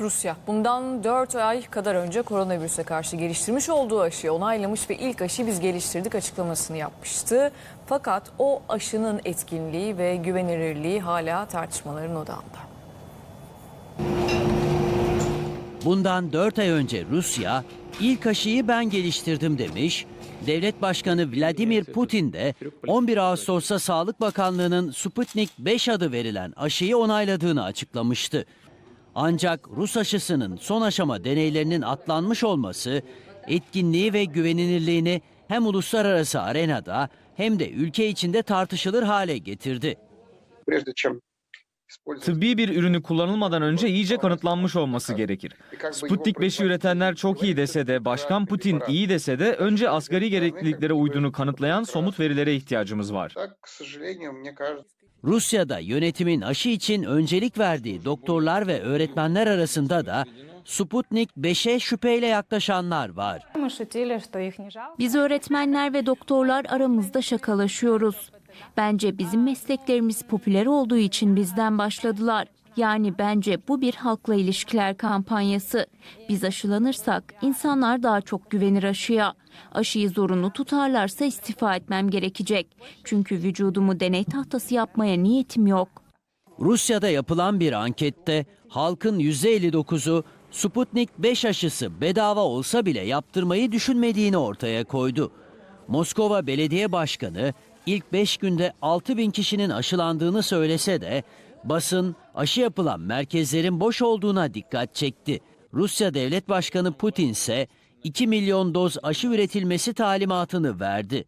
Rusya bundan 4 ay kadar önce koronavirüse karşı geliştirmiş olduğu aşıyı onaylamış ve ilk aşıyı biz geliştirdik açıklamasını yapmıştı. Fakat o aşının etkinliği ve güvenilirliği hala tartışmaların odağında. Bundan 4 ay önce Rusya ilk aşıyı ben geliştirdim demiş. Devlet Başkanı Vladimir Putin de 11 Ağustos'ta Sağlık Bakanlığı'nın Sputnik 5 adı verilen aşıyı onayladığını açıklamıştı. Ancak Rus aşısının son aşama deneylerinin atlanmış olması etkinliği ve güvenilirliğini hem uluslararası arenada hem de ülke içinde tartışılır hale getirdi. Tıbbi bir ürünü kullanılmadan önce iyice kanıtlanmış olması gerekir. Sputnik 5'i üretenler çok iyi dese de, Başkan Putin iyi dese de önce asgari gerekliliklere uyduğunu kanıtlayan somut verilere ihtiyacımız var. Rusya'da yönetimin aşı için öncelik verdiği doktorlar ve öğretmenler arasında da Sputnik 5'e şüpheyle yaklaşanlar var. Biz öğretmenler ve doktorlar aramızda şakalaşıyoruz. Bence bizim mesleklerimiz popüler olduğu için bizden başladılar. Yani bence bu bir halkla ilişkiler kampanyası. Biz aşılanırsak insanlar daha çok güvenir aşıya. Aşıyı zorunlu tutarlarsa istifa etmem gerekecek. Çünkü vücudumu deney tahtası yapmaya niyetim yok. Rusya'da yapılan bir ankette halkın %59'u Sputnik 5 aşısı bedava olsa bile yaptırmayı düşünmediğini ortaya koydu. Moskova Belediye Başkanı ilk 5 günde 6 bin kişinin aşılandığını söylese de basın aşı yapılan merkezlerin boş olduğuna dikkat çekti. Rusya Devlet Başkanı Putin ise 2 milyon doz aşı üretilmesi talimatını verdi.